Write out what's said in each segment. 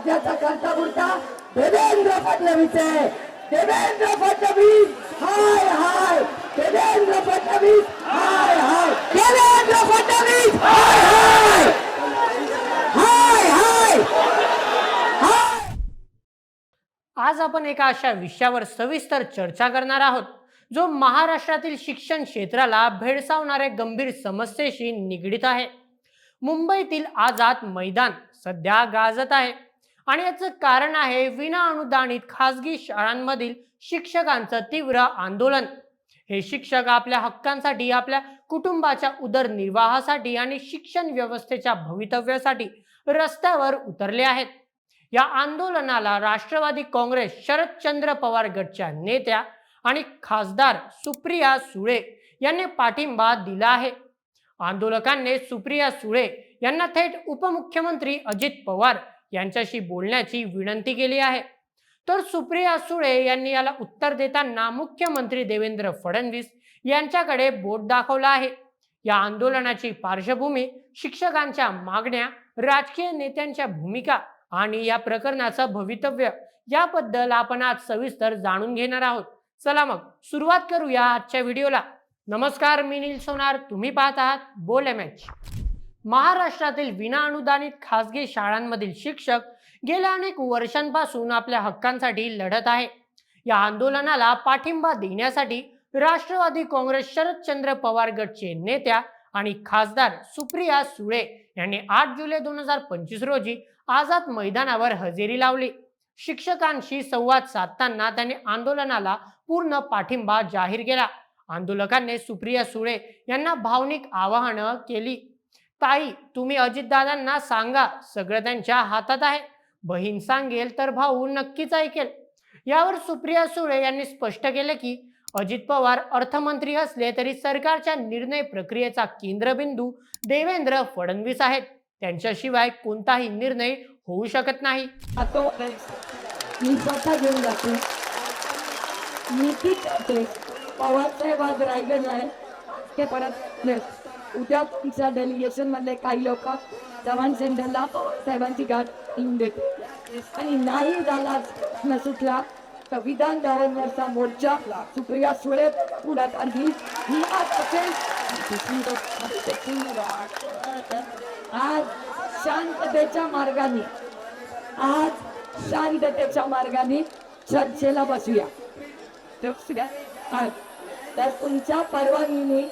राज्याचा करता पुरता देवेंद्र फडणवीस आहे. देवेंद्र फडणवीस हाय हाय. देवेंद्र फडणवीस हाय हाय. देवेंद्र फडणवीस हाय हाय. हाय हाय. हाय. आज आपण एका अशा विषयावर सविस्तर चर्चा करणार आहोत जो महाराष्ट्रातील शिक्षण क्षेत्राला भेडसावणाऱ्या गंभीर समस्येशी निगडीत आहे. मुंबईतील आझाद मैदान सध्या गाजत आहे. आणि याचं कारण आहे विना अनुदानित खासगी शाळांमधील शिक्षकांचं तीव्र आंदोलन. हे शिक्षक आपल्या हक्कांसाठी आपल्या कुटुंबाच्या उदरनिर्वाहासाठी आणि शिक्षण व्यवस्थेच्या भवितव्यासाठी रस्त्यावर उतरले आहेत. या आंदोलनाला राष्ट्रवादी काँग्रेस शरदचंद्र पवार गटच्या नेत्या आणि खासदार सुप्रिया सुळे यांनी पाठिंबा दिला आहे. आंदोलकांनी सुप्रिया सुळे यांना थेट उपमुख्यमंत्री अजित पवार यांच्याशी बोलण्याची विनंती केली आहे. तर सुप्रिया सुळे यांनी याला उत्तर देताना मुख्यमंत्री देवेंद्र फडणवीस यांच्याकडे बोट दाखवलं आहे. या आंदोलनाची पार्श्वभूमी शिक्षकांच्या मागण्या राजकीय नेत्यांच्या भूमिका आणि या प्रकरणाचं भवितव्य याबद्दल आपण आज सविस्तर जाणून घेणार आहोत. चला मग सुरुवात करूया आजच्या व्हिडिओला. नमस्कार मी नील सोनार. तुम्ही पाहत आहात बोल एम एच. महाराष्ट्रातील विनाअनुदानित खासगी शाळांमधील शिक्षक गेल्या अनेक वर्षांपासून आपल्या हक्कांसाठी लढत आहे. या आंदोलनाला पाठिंबा देण्यासाठी राष्ट्रवादी काँग्रेस शरदचंद्र पवार गटचे नेत्या आणि खासदार सुप्रिया सुळे यांनी आठ जुलै दोन हजार पंचवीस रोजी आझाद मैदानावर हजेरी लावली. शिक्षकांशी संवाद साधताना त्यांनी आंदोलनाला पूर्ण पाठिंबा जाहीर केला. आंदोलकांनी सुप्रिया सुळे यांना भावनिक आवाहनं केली. ताई तुम्ही अजितदादांना सांगा सगळं त्यांच्या हातात आहे. बहीण सांगेल तर भाऊ नक्कीच ऐकेल. यावर सुप्रिया सुळे यांनी स्पष्ट केले की अजित पवार अर्थमंत्री असले तरी सरकारच्या निर्णय प्रक्रियेचा केंद्रबिंदू देवेंद्र फडणवीस आहेत. त्यांच्याशिवाय कोणताही निर्णय होऊ शकत नाही. मी स्वतः घेऊन जाते. मी पवार साहेब आज रायगड आहे ते परत उद्या तुमच्या डेलिगेशन मधले काही लोक जवान सेंटरला साहेबांची गाठ येऊन देते आणि नाही झाला न सुटला तर विधान भवनवरचा मोर्चा सुप्रिया सुळे पुढ्यात आणि ही आज असेल आज शांततेच्या मार्गाने आज शांततेच्या मार्गाने चर्चेला बसूया. तर तुमच्या परवानगीने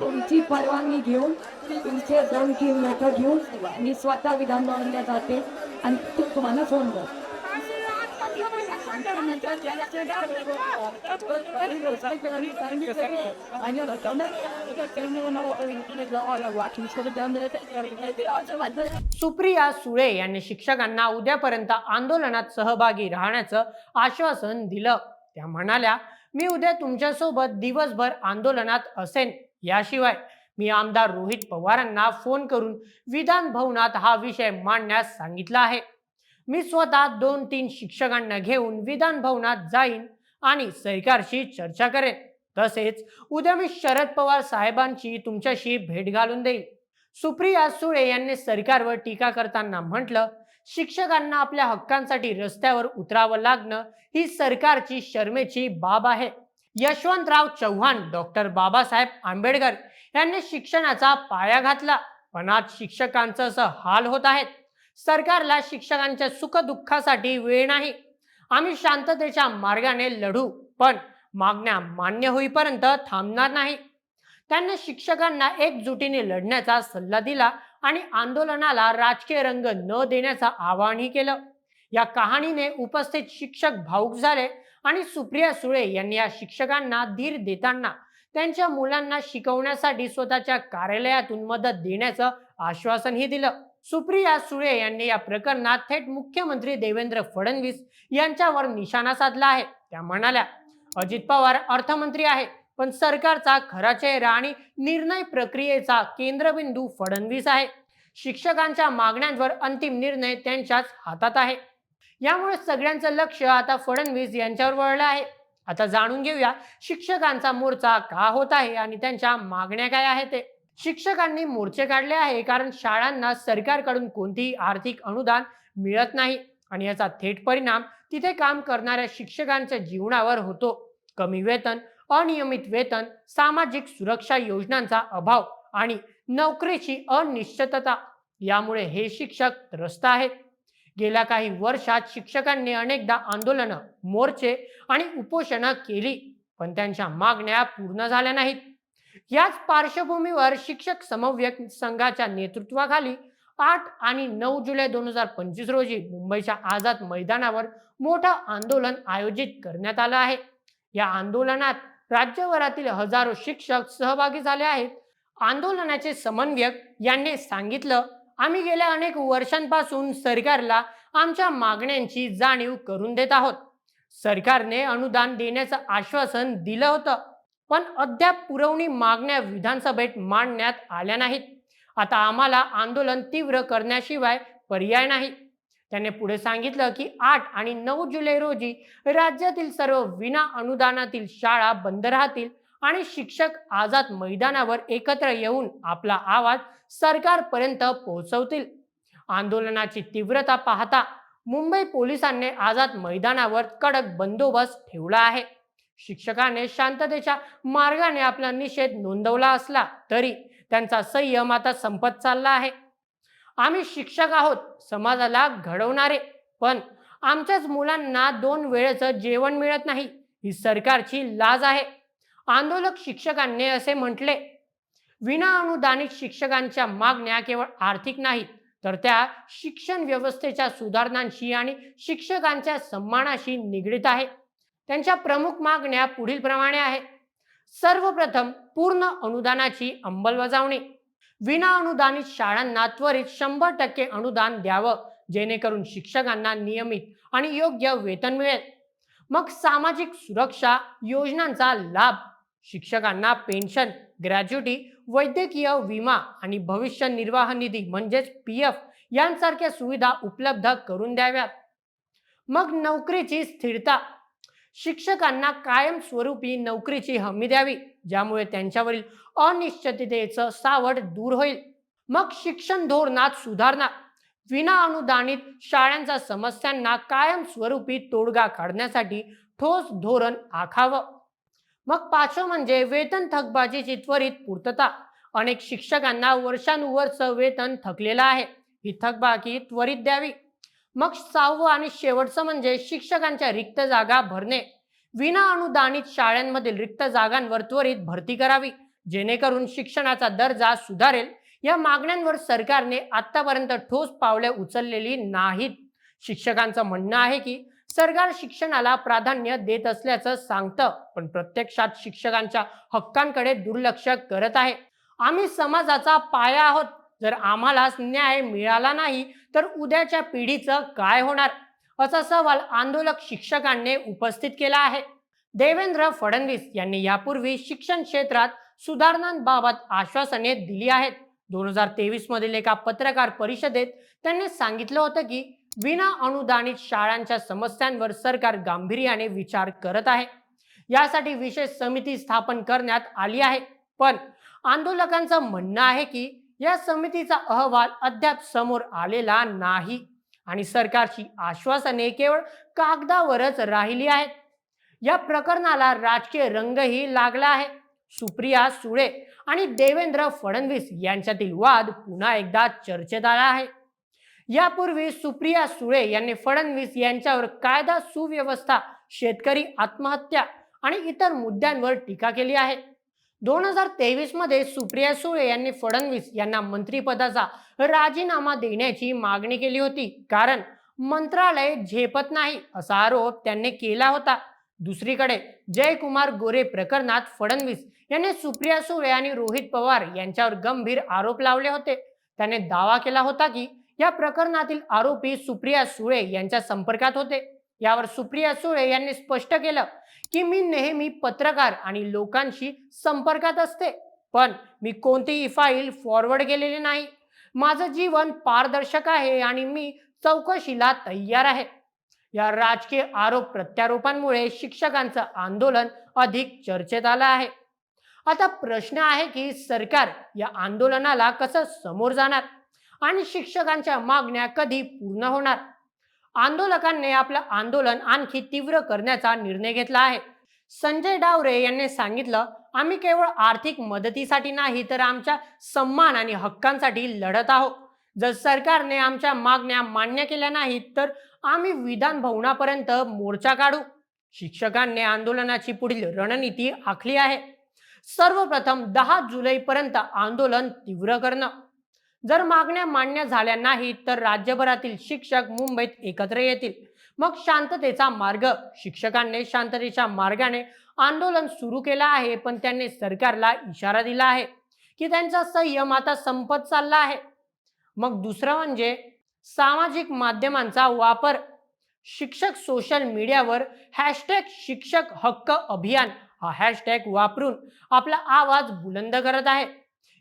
तुमची परवानगी घेऊन तुमचे दोन तीन लोक घेऊन मी स्वतः विधान भवनला जाते आणि तू तुम्हाला फोन कर. सुप्रिया सुळे यांनी शिक्षकांना उद्यापर्यंत आंदोलनात सहभागी राहण्याचं आश्वासन दिलं. त्या म्हणाल्या मी उद्या तुमच्यासोबत दिवसभर आंदोलनात असेन. याशिवाय मी आमदार रोहित पवारांना फोन करून विधान भवनात हा विषय मांडण्यास सांगितला आहे. मी स्वतः दोन तीन शिक्षकांना घेऊन विधान भवनात जाईन आणि सरकारशी चर्चा करेन. तसेच उद्या मी शरद पवार साहेबांची तुमच्याशी भेट घालून देईन. सुप्रिया सुळे यांनी सरकारवर टीका करताना म्हटलं शिक्षकांना आपल्या हक्कांसाठी रस्त्यावर उतरावं लागणं ही सरकारची शर्मेची बाब आहे. यशवंतराव चव्हाण डॉक्टर बाबासाहेब आंबेडकर यांनी शिक्षणाचा पाया घातला. पण आज शिक्षकांचं असं हाल होत आहेत सरकारला शिक्षकांच्या सुखदुःखासाठी वेळ नाही. आम्ही शांततेच्या मार्गाने लढू पण मागण्या मान्य होईपर्यंत थांबणार नाही. त्यांनी शिक्षकांना एकजुटीने लढण्याचा सल्ला दिला आणि आंदोलनाला राजकीय रंग न देण्याचं आवाहनही केलं. या कहाणीने उपस्थित शिक्षक भाऊक झाले आणि सुप्रिया सुळे यांनी या शिक्षकांना धीर देताना त्यांच्या मुलांना शिकवण्यासाठी स्वतःच्या कार्यालयातून मदत देण्याचं आश्वासनही दिलं. सुप्रिया सुळे यांनी या प्रकरणात थेट मुख्यमंत्री देवेंद्र फडणवीस यांच्यावर निशाणा साधला आहे. त्या म्हणाल्या अजित पवार अर्थमंत्री आहे पण सरकारचा खरा चेहरा आणि निर्णय प्रक्रियेचा केंद्रबिंदू फडणवीस आहे. शिक्षकांच्या मागण्यांवर अंतिम निर्णय त्यांच्याच हातात आहे. यामुळे सगळ्यांचं लक्ष आता फडणवीस यांच्यावर वळलं आहे. आता जाणून घेऊया शिक्षकांचा मोर्चा का होत आहे आणि त्यांच्या मागण्या काय आहेत ते. शिक्षकांनी मोर्चे काढले आहे कारण शाळांना सरकारकडून कोणतीही आर्थिक अनुदान मिळत नाही. आणि याचा थेट परिणाम तिथे काम करणाऱ्या शिक्षकांच्या जीवनावर होतो. कमी वेतन अनियमित वेतन सामाजिक सुरक्षा योजनांचा अभाव आणि नोकरीची अनिश्चितता यामुळे हे शिक्षक त्रस्त आहेत. गेल्या काही वर्षात शिक्षकांनी अनेकदा आंदोलनं मोर्चे आणि उपोषणं केली पण त्यांच्या मागण्या पूर्ण झाल्या नाहीत. याच पार्श्वभूमीवर शिक्षक समव्यक संघाच्या नेतृत्वाखाली आठ आणि नऊ जुलै दोन हजार पंचवीस रोजी मुंबईच्या आझाद मैदानावर मोठं आंदोलन आयोजित करण्यात आलं आहे. या आंदोलनात राज्यभरातील हजारो शिक्षक सहभागी झाले आहेत. आंदोलनाचे समन्वयक यांनी सांगितलं आम्ही गेल्या अनेक वर्षांपासून सरकारला आमच्या मागण्यांची जाणीव करून देत आहोत. सरकारने अनुदान देण्याचं आश्वासन दिलं होतं. पण अद्याप पुरवणी मागण्या विधानसभेत मांडण्यात आल्या नाहीत. आता आम्हाला आंदोलन तीव्र करण्याशिवाय पर्याय नाही. त्याने पुढे सांगितलं की आठ आणि नऊ जुलै रोजी राज्यातील सर्व विना अनुदानातील शाळा बंद राहतील आणि शिक्षक आझाद मैदानावर एकत्र येऊन आपला आवाज सरकारपर्यंत पोहोचवतील. आंदोलनाची तीव्रता पाहता मुंबई पोलिसांनी आझाद मैदानावर कडक बंदोबस्त ठेवला आहे. शिक्षकाने शांततेच्या मार्गाने आपला निषेध नोंदवला असला तरी त्यांचा संयम आता संपत चालला आहे. आम्ही शिक्षक आहोत समाजाला घडवणारे पण आमच्याच मुलांना दोन वेळेचं जेवण मिळत नाही ही सरकारची लाज आहे. आंदोलक शिक्षकांनी असे म्हटले विना अनुदानित शिक्षकांच्या मागण्या केवळ आर्थिक नाहीत तर त्या शिक्षण व्यवस्थेच्या सुधारणांशी आणि शिक्षकांच्या सन्मानाशी निगडीत आहे. त्यांच्या प्रमुख मागण्या पुढील प्रमाणे आहेत. सर्वप्रथम पूर्ण अनुदानाची अंमलबजावणी. विना अनुदानित शाळांना त्वरित शंभर टक्के अनुदान द्यावं जेणेकरून शिक्षकांना नियमित आणि योग्य वेतन मिळेल. मग सामाजिक सुरक्षा योजनांचा लाभ शिक्षकांना पेन्शन ग्रॅज्युटी वैद्यकीय विमा आणि भविष्य निर्वाह निधी म्हणजेच पी एफ यांसारख्या सुविधा उपलब्ध करून द्याव्यात. मग नोकरीची स्थिरता शिक्षकांना कायमस्वरूपी नोकरीची हमी द्यावी ज्यामुळे त्यांच्यावरील अनिश्चिततेचं सावट दूर होईल. मग शिक्षण धोरणात सुधारणा. विना अनुदानित शाळांच्या समस्यांना कायमस्वरूपी तोडगा काढण्यासाठी ठोस धोरण आखावं. मग पाचवं म्हणजे वेतन थकबाजीची त्वरित पूर्तता. अनेक शिक्षकांना वर्षानुवर्ष वेतन थकलेलं आहे. ही थकबाकी त्वरित द्यावी. मग सहावं आणि शेवटचं म्हणजे शिक्षकांच्या रिक्त जागा भरणे. विना अनुदानित शाळांमधील रिक्त जागांवर त्वरित भरती करावी जेणेकरून शिक्षणाचा दर्जा सुधारेल. या मागण्यांवर सरकारने आतापर्यंत ठोस पावले उचललेली नाहीत. शिक्षकांचं म्हणणं आहे की सरकार शिक्षणाला प्राधान्य देत असल्याचं सांगतं पण प्रत्यक्षात शिक्षकांच्या हक्कांकडे दुर्लक्ष करत आहे. आम्ही समाजाचा पाया आहोत. जर आम्हाला न्याय मिळाला नाही तर उद्याच्या पिढीचं काय होणार? असा सवाल आंदोलक शिक्षकांनी उपस्थित केला आहे. देवेंद्र फडणवीस यांनी यापूर्वी शिक्षण क्षेत्रात सुधारणांबाबत आश्वासने दिली आहेत. दोन हजार तेवीस मधील एका पत्रकार परिषदेत त्यांनी सांगितलं होतं की विना अनुदानित शाळांच्या समस्यांवर सरकार गांभीर्याने विचार करत आहे. यासाठी विशेष समिती स्थापन करण्यात आली आहे. पण आंदोलकांचं म्हणणं आहे की या समितीचा अहवाल अद्याप समोर आलेला नाही. आणि सरकारची आश्वासने केवळ कागदावरच राहिली आहेत. या प्रकरणाला राजकीय रंगही लागला आहे. सुप्रिया सुळे आणि देवेंद्र फडणवीस यांच्यातील वाद पुन्हा एकदा चर्चेत आला आहे. यापूर्वी सुप्रिया सुळे यांनी फडणवीस यांच्यावर कायदा सुव्यवस्था शेतकरी आत्महत्या आणि इतर मुद्द्यांवर टीका केली आहे. दोन हजार तेवीसमध्ये सुप्रिया सुळे यांनी फडणवीस यांना मंत्रिपदाचा राजीनामा देण्याची मागणी केली होती. कारण मंत्रालय झेपत नाही असा आरोप त्यांनी केला होता. दुसरीकडे जयकुमार गोरे प्रकरणात फडणवीस यांनी सुप्रिया सुळे आणि रोहित पवार यांच्यावर गंभीर आरोप लावले होते. त्याने दावा केला होता की या प्रकरणातील आरोपी सुप्रिया सुळे यांच्या संपर्कात होते. यावर सुप्रिया सुळे यांनी स्पष्ट केलं की मी नेहमी पत्रकार आणि लोकांशी संपर्कात असते पण मी कोणतीही फाईल फॉरवर्ड केलेली नाही. माझं जीवन पारदर्शक आहे आणि मी चौकशीला तयार आहे. या राजकीय आरोप प्रत्यारोपांमुळे शिक्षकांचं आंदोलन अधिक चर्चेत आलं आहे. आता प्रश्न आहे की सरकार या आंदोलनाला कसं समोर जाणार? आणि शिक्षकांच्या मागण्या कधी पूर्ण होणार? आंदोलकांनी आपलं आंदोलन आणखी तीव्र करण्याचा निर्णय घेतला आहे. संजय डावरे यांनी सांगितलं आम्ही केवळ आर्थिक मदतीसाठी नाही तर आमच्या सन्मान आणि हक्कांसाठी लढत आहोत. जर सरकारने आमच्या मागण्या मान्य केल्या नाहीत तर आम्ही विधान भवनापर्यंत मोर्चा काढू. शिक्षकांनी आंदोलनाची पुढील रणनीती आखली आहे. सर्वप्रथम दहा जुलैपर्यंत आंदोलन तीव्र करणं. जर मागण्या मान्य झाल्या नाहीत तर राज्यभरातील शिक्षक मुंबईत एकत्र येतील. मग शांततेचा मार्ग शिक्षकांनी शांततेच्या मार्गाने आंदोलन सुरू केलं आहे पण त्यांनी सरकारला इशारा दिला आहे की त्यांचा संयम आता संपत चालला आहे. मग दुसरं म्हणजे सामाजिक माध्यमांचा वापर. शिक्षक सोशल मीडियावर हॅशटॅग शिक्षक हक्क अभियान हा हॅशटॅग वापरून आपला आवाज बुलंद करत आहे.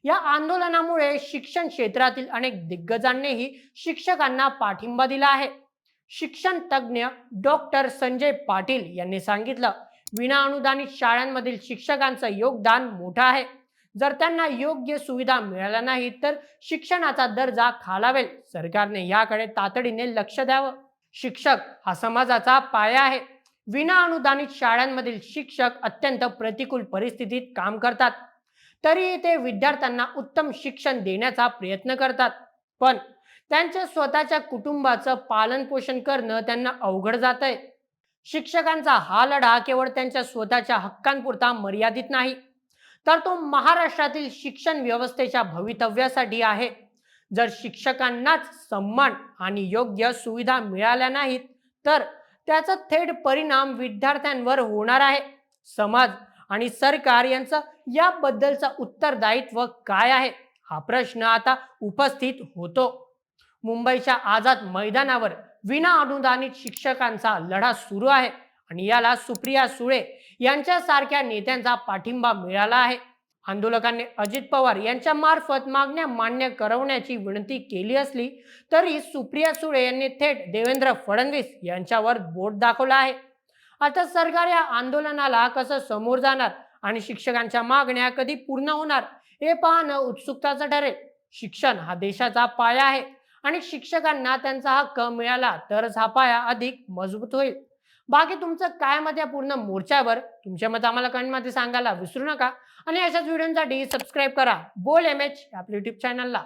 या आंदोलनामुळे शिक्षण क्षेत्रातील अनेक दिग्गजांनीही शिक्षकांना पाठिंबा दिला आहे. शिक्षण तज्ज्ञ डॉक्टर संजय पाटील यांनी सांगितलं विना अनुदानित शाळांमधील शिक्षकांचं योगदान मोठं आहे. जर त्यांना योग्य सुविधा मिळाल्या नाहीत तर शिक्षणाचा दर्जा खालावेल. सरकारने याकडे तातडीने लक्ष द्यावं. शिक्षक हा समाजाचा पाया आहे. विना अनुदानित शाळांमधील शिक्षक अत्यंत प्रतिकूल परिस्थितीत काम करतात. तरी ते विद्यार्थ्यांना उत्तम शिक्षण देण्याचा प्रयत्न करतात. पण त्यांच्या स्वतःच्या कुटुंबाचं पालन पोषण करणं त्यांना अवघड जात आहे शिक्षकांचा हा लढा केवळ त्यांच्या स्वतःच्या हक्कांपुरता मर्यादित नाही तर तो महाराष्ट्रातील शिक्षण व्यवस्थेच्या भवितव्यासाठी आहे. जर शिक्षकांनाच सन्मान आणि योग्य सुविधा मिळाल्या नाहीत तर त्याचा थेट परिणाम विद्यार्थ्यांवर होणार आहे. समाज आणि सरकार यांचं याबद्दलचं उत्तरदायित्व काय आहे? हा प्रश्न आता उपस्थित होतो. मुंबईच्या आझाद मैदानावर विना अनुदानित शिक्षकांचा लढा सुरू आहे आणि याला सुप्रिया सुळे यांच्यासारख्या नेत्यांचा पाठिंबा मिळाला आहे. आंदोलकांनी अजित पवार यांच्या मार्फत मागण्या मान्य करवण्याची विनंती केली असली तरी सुप्रिया सुळे यांनी थेट देवेंद्र फडणवीस यांच्यावर बोट दाखवला आहे. आता सरकार या आंदोलनाला कसं समोर जाणार आणि शिक्षकांच्या मागण्या कधी पूर्ण होणार हे पाहणं उत्सुकताचं ठरेल. शिक्षण हा देशाचा पाया आहे आणि शिक्षकांना त्यांचा हक्क मिळाला तरच हा पाया अधिक मजबूत होईल. बाकी तुमचं काय मत या पूर्ण मोर्चावर? तुमच्या मत आम्हाला कमेंटमध्ये सांगायला विसरू नका. आणि अशाच व्हिडिओसाठी सबस्क्राईब करा. बोल एम एच आपल्या युट्यूब चॅनलला